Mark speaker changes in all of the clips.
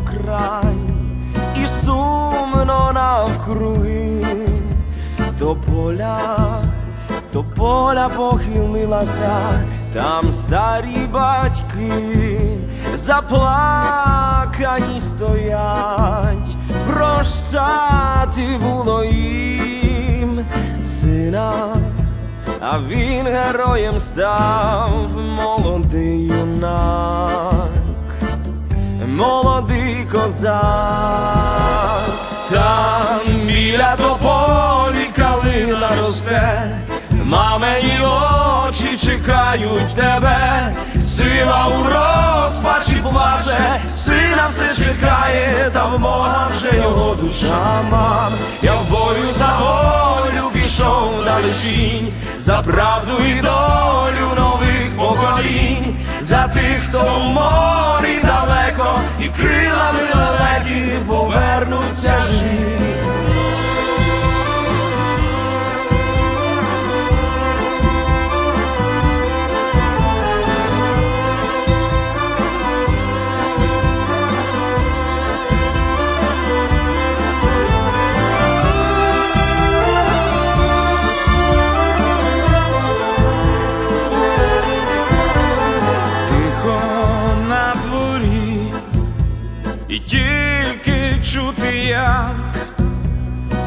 Speaker 1: край, і сумно навкруги, до поля, до поля похилилася, там старі батьки заплакані стоять, прощати було їм сина. А він героєм став молодий юнак, молодий козак, там біля тополі калина росте, мамині очі чекають тебе, сила у розпачі плаче, сина все чекає, та в Бога вже його душа. Мам. Я в бою за волю пішов далечінь, за правду і долю поколінь, за тих, хто в морі далеко, і крилами далекі повернуться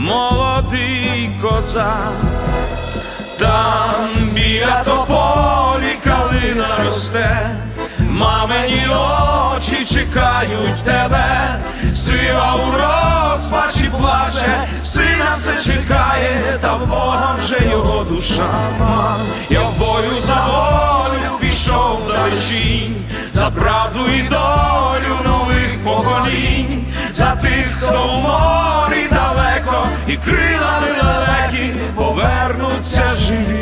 Speaker 1: молодий козак, там біля тополі калина росте, мамині очі чекають тебе, сила у розпачі плаче, сина все чекає, та в Бога вже його душа. Я в бою за волю пішов далечінь, за правду і долю нових поколінь, за тих, хто в морі і крилами лелеки повернуться живі.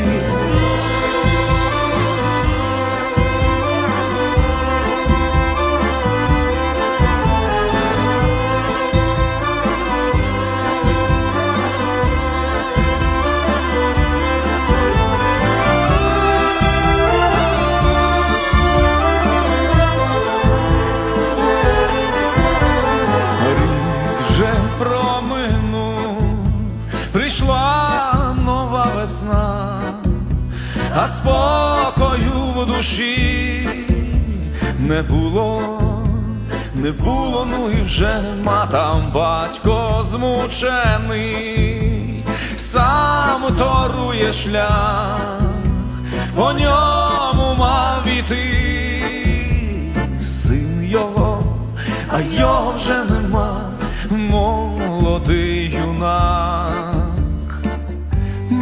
Speaker 1: Спокою в душі. Не було, не було, ну і вже матам батько змучений, сам торує шлях, по ньому мав іти. Син його, а його вже нема, молодий юнак,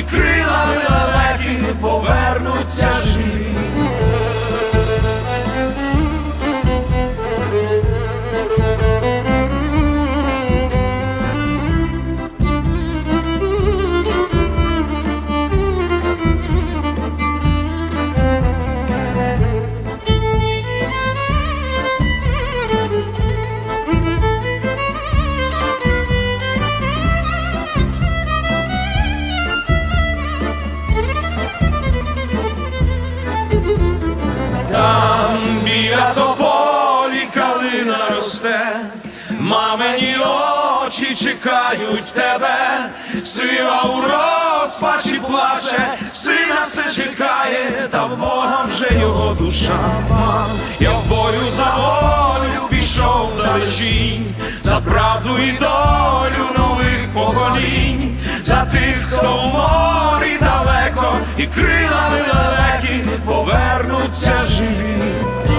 Speaker 1: і крилами лелеки повернуться живі. Там біля тополі калина росте, мамині очі чекають тебе, сила у розпачі плаче, сина все чекає, та в Бога вже його душа. Я в бою за волю пішов далечінь, за правду і долю нових поколінь, за тих, хто в морі далеко і греки повернуться живі.